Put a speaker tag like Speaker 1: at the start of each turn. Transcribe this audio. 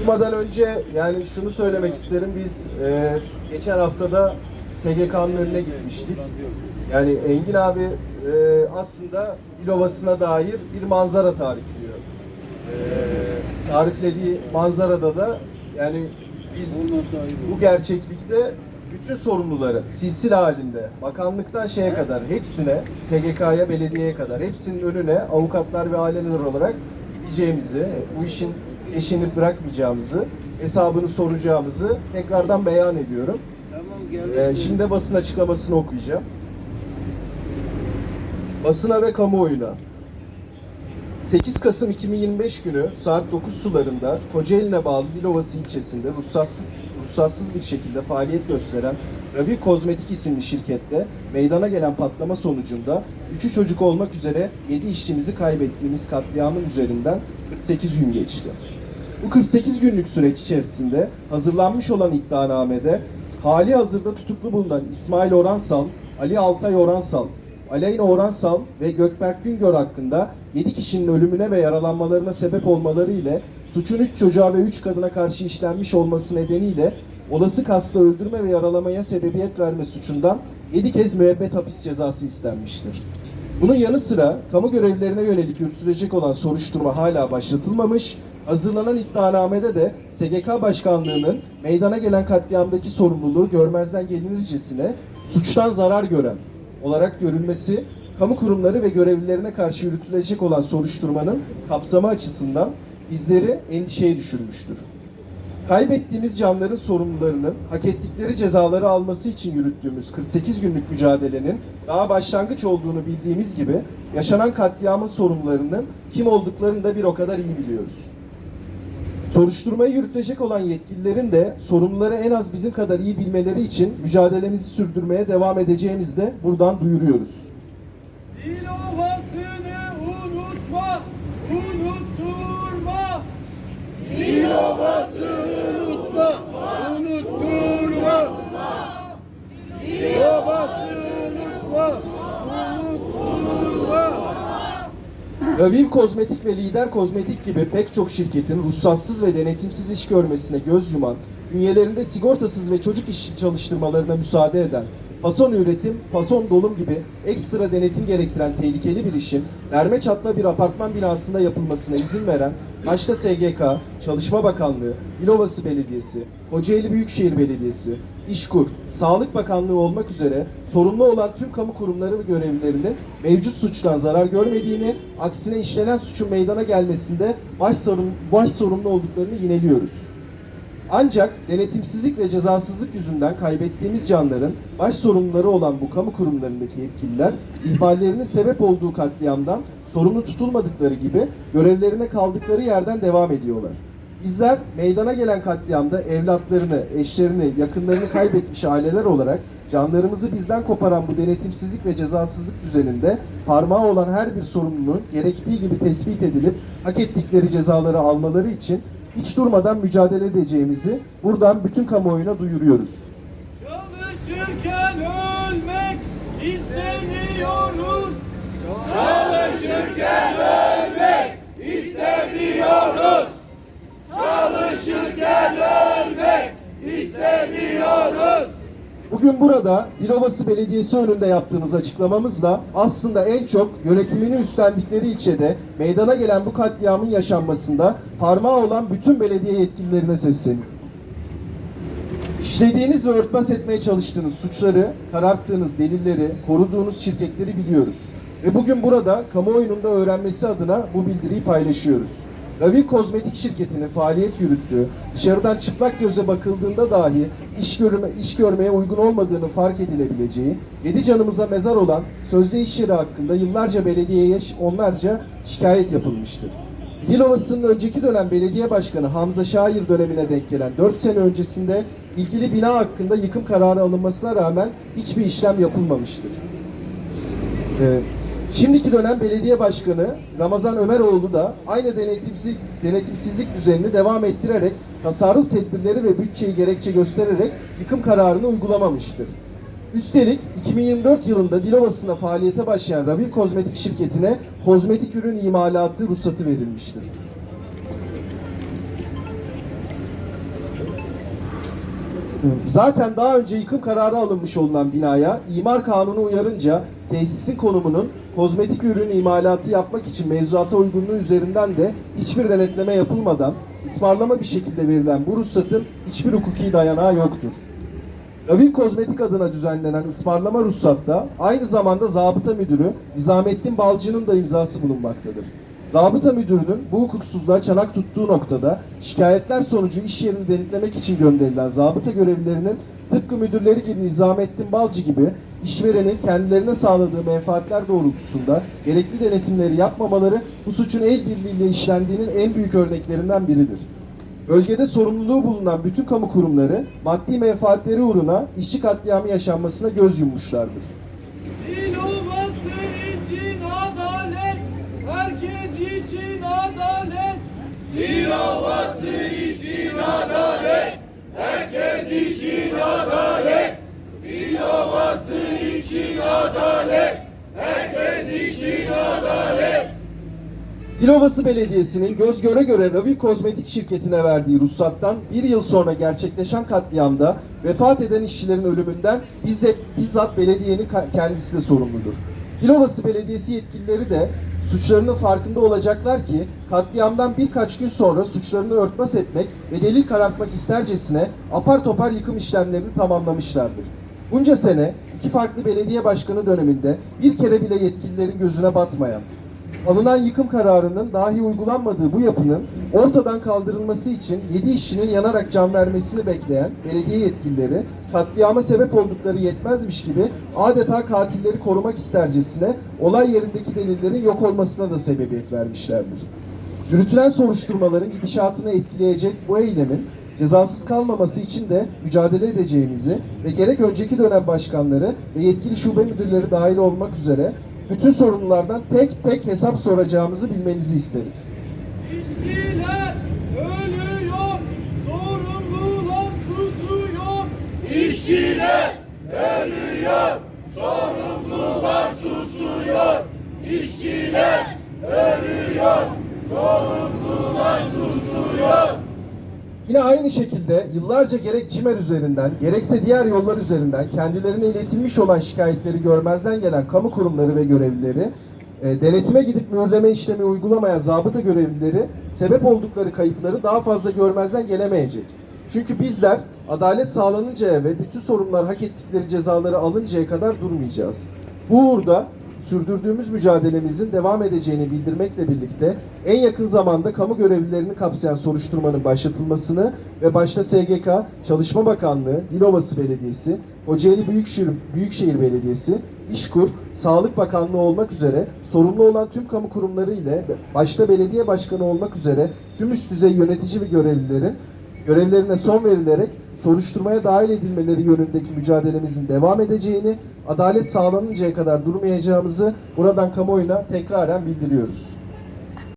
Speaker 1: okumadan önce yani şunu söylemek isterim. Biz e, geçen haftada SGK'nın önüne gitmiştik. Yani Engin abi e, aslında İlovası'na dair bir manzara tarifliyor. E, tariflediği manzarada da yani biz bu gerçeklikte bütün sorumluları silsile halinde bakanlıktan şeye kadar hepsine SGK'ya belediyeye kadar hepsinin önüne avukatlar ve aileler olarak gideceğimizi bu işin eşini bırakmayacağımızı hesabını soracağımızı tekrardan beyan ediyorum. Ee, şimdi de basın açıklamasını okuyacağım. Basına ve kamuoyuna 8 Kasım 2025 günü saat 9 sularında Kocaeli'ne bağlı Dilovası ilçesinde ruhsatsız, ruhsatsız bir şekilde faaliyet gösteren Ravi Kozmetik isimli şirkette meydana gelen patlama sonucunda 3'ü çocuk olmak üzere 7 işçimizi kaybettiğimiz katliamın üzerinden 48 gün geçti. Bu 48 günlük süreç içerisinde hazırlanmış olan iddianamede hali hazırda tutuklu bulunan İsmail Oransal, Ali Altay Oransal, Aleyna Oransal ve Gökberk Güngör hakkında 7 kişinin ölümüne ve yaralanmalarına sebep olmaları ile suçun 3 çocuğa ve 3 kadına karşı işlenmiş olması nedeniyle olası kasla öldürme ve yaralamaya sebebiyet verme suçundan 7 kez müebbet hapis cezası istenmiştir. Bunun yanı sıra kamu görevlilerine yönelik yürütülecek olan soruşturma hala başlatılmamış. Hazırlanan iddianamede de SGK Başkanlığı'nın meydana gelen katliamdaki sorumluluğu görmezden gelinircesine suçtan zarar gören olarak görülmesi, kamu kurumları ve görevlilerine karşı yürütülecek olan soruşturmanın kapsamı açısından bizleri endişeye düşürmüştür. Kaybettiğimiz canların sorumlularının hak ettikleri cezaları alması için yürüttüğümüz 48 günlük mücadelenin daha başlangıç olduğunu bildiğimiz gibi yaşanan katliamın sorumlularının kim olduklarını da bir o kadar iyi biliyoruz. Soruşturmayı yürütecek olan yetkililerin de sorumluları en az bizim kadar iyi bilmeleri için mücadelemizi sürdürmeye devam edeceğimizi de buradan duyuruyoruz.
Speaker 2: Dil ovasını unutma, unutturma. Dil ovasını unutma, unutturma. Dil ovasını unutma, unutturma.
Speaker 1: Raviv Kozmetik ve Lider Kozmetik gibi pek çok şirketin ruhsatsız ve denetimsiz iş görmesine göz yuman, bünyelerinde sigortasız ve çocuk işçi çalıştırmalarına müsaade eden, fason üretim, fason dolum gibi ekstra denetim gerektiren tehlikeli bir işin derme çatma bir apartman binasında yapılmasına izin veren başta SGK, Çalışma Bakanlığı, İlovası Belediyesi, Kocaeli Büyükşehir Belediyesi, İşkur, Sağlık Bakanlığı olmak üzere sorumlu olan tüm kamu kurumları ve görevlilerinin mevcut suçtan zarar görmediğini, aksine işlenen suçun meydana gelmesinde baş, sorun, baş sorumlu olduklarını yineliyoruz. Ancak denetimsizlik ve cezasızlık yüzünden kaybettiğimiz canların baş sorumluları olan bu kamu kurumlarındaki yetkililer ihmallerinin sebep olduğu katliamdan sorumlu tutulmadıkları gibi görevlerine kaldıkları yerden devam ediyorlar. Bizler meydana gelen katliamda evlatlarını, eşlerini, yakınlarını kaybetmiş aileler olarak canlarımızı bizden koparan bu denetimsizlik ve cezasızlık düzeninde parmağı olan her bir sorumlunun gerektiği gibi tespit edilip hak ettikleri cezaları almaları için hiç durmadan mücadele edeceğimizi buradan bütün kamuoyuna duyuruyoruz.
Speaker 2: Çalışırken ölmek istemiyoruz. Çalışırken ölmek istemiyoruz. Çalışırken ölmek istemiyoruz.
Speaker 1: Bugün burada Dilovası Belediyesi önünde yaptığımız açıklamamızla aslında en çok yönetimini üstlendikleri ilçede meydana gelen bu katliamın yaşanmasında parmağı olan bütün belediye yetkililerine sesleniyoruz. İşlediğiniz ve örtbas etmeye çalıştığınız suçları, kararttığınız delilleri, koruduğunuz şirketleri biliyoruz. Ve bugün burada kamuoyunun da öğrenmesi adına bu bildiriyi paylaşıyoruz. Ravi Kozmetik şirketinin faaliyet yürüttüğü, dışarıdan çıplak göze bakıldığında dahi iş, görme, iş görmeye uygun olmadığını fark edilebileceği, yedi canımıza mezar olan sözde iş yeri hakkında yıllarca belediyeye onlarca şikayet yapılmıştır. Dilovası'nın önceki dönem belediye başkanı Hamza Şair dönemine denk gelen 4 sene öncesinde ilgili bina hakkında yıkım kararı alınmasına rağmen hiçbir işlem yapılmamıştır. Ee, Şimdiki dönem belediye başkanı Ramazan Ömeroğlu da aynı denetimsizlik, denetimsizlik düzenini devam ettirerek tasarruf tedbirleri ve bütçeyi gerekçe göstererek yıkım kararını uygulamamıştır. Üstelik 2024 yılında Dilovası'na faaliyete başlayan Ravi Kozmetik şirketine kozmetik ürün imalatı ruhsatı verilmiştir. Zaten daha önce yıkım kararı alınmış olunan binaya imar kanunu uyarınca tesisin konumunun kozmetik ürün imalatı yapmak için mevzuata uygunluğu üzerinden de hiçbir denetleme yapılmadan ısmarlama bir şekilde verilen bu ruhsatın hiçbir hukuki dayanağı yoktur. Lavin Kozmetik adına düzenlenen ısmarlama ruhsatta aynı zamanda zabıta müdürü Nizamettin Balcı'nın da imzası bulunmaktadır. Zabıta müdürünün bu hukuksuzluğa çanak tuttuğu noktada şikayetler sonucu iş yerini denetlemek için gönderilen zabıta görevlilerinin tıpkı müdürleri gibi Nizamettin Balcı gibi işverenin kendilerine sağladığı menfaatler doğrultusunda gerekli denetimleri yapmamaları bu suçun el birliğiyle işlendiğinin en büyük örneklerinden biridir. Bölgede sorumluluğu bulunan bütün kamu kurumları maddi menfaatleri uğruna işçi katliamı yaşanmasına göz yummuşlardır.
Speaker 2: Dilovası için adalet, herkes için adalet. Dilovası için adalet, herkes için adalet. Dilovası
Speaker 1: Belediyesi'nin göz göre göre Ravi Kozmetik şirketine verdiği ruhsattan bir yıl sonra gerçekleşen katliamda vefat eden işçilerin ölümünden bizzat, bizzat belediyenin kendisi de sorumludur. Dilovası Belediyesi yetkilileri de suçlarının farkında olacaklar ki katliamdan birkaç gün sonra suçlarını örtbas etmek ve delil karartmak istercesine apar topar yıkım işlemlerini tamamlamışlardır. Bunca sene iki farklı belediye başkanı döneminde bir kere bile yetkililerin gözüne batmayan, alınan yıkım kararının dahi uygulanmadığı bu yapının ortadan kaldırılması için 7 işçinin yanarak can vermesini bekleyen belediye yetkilileri katliama sebep oldukları yetmezmiş gibi adeta katilleri korumak istercesine olay yerindeki delillerin yok olmasına da sebebiyet vermişlerdir. Yürütülen soruşturmaların gidişatını etkileyecek bu eylemin cezasız kalmaması için de mücadele edeceğimizi ve gerek önceki dönem başkanları ve yetkili şube müdürleri dahil olmak üzere bütün sorumlulardan tek tek hesap soracağımızı bilmenizi isteriz.
Speaker 2: İşçiler ölüyor, sorumlular susuyor. İşçiler ölüyor, sorumlular susuyor. İşçiler ölüyor, sorumlular susuyor.
Speaker 1: Yine aynı şekilde yıllarca gerek CİMER üzerinden gerekse diğer yollar üzerinden kendilerine iletilmiş olan şikayetleri görmezden gelen kamu kurumları ve görevlileri e, denetime gidip mühürleme işlemi uygulamayan zabıta görevlileri sebep oldukları kayıpları daha fazla görmezden gelemeyecek. Çünkü bizler adalet sağlanıncaya ve bütün sorumlular hak ettikleri cezaları alıncaya kadar durmayacağız. Bu uğurda sürdürdüğümüz mücadelemizin devam edeceğini bildirmekle birlikte en yakın zamanda kamu görevlilerini kapsayan soruşturmanın başlatılmasını ve başta SGK, Çalışma Bakanlığı, Dilovası Belediyesi, Kocaeli Büyükşehir, Büyükşehir Belediyesi, İşkur, Sağlık Bakanlığı olmak üzere sorumlu olan tüm kamu kurumları ile başta belediye başkanı olmak üzere tüm üst düzey yönetici ve görevlilerin görevlerine son verilerek soruşturmaya dahil edilmeleri yönündeki mücadelemizin devam edeceğini, adalet sağlanıncaya kadar durmayacağımızı buradan kamuoyuna tekraren bildiriyoruz.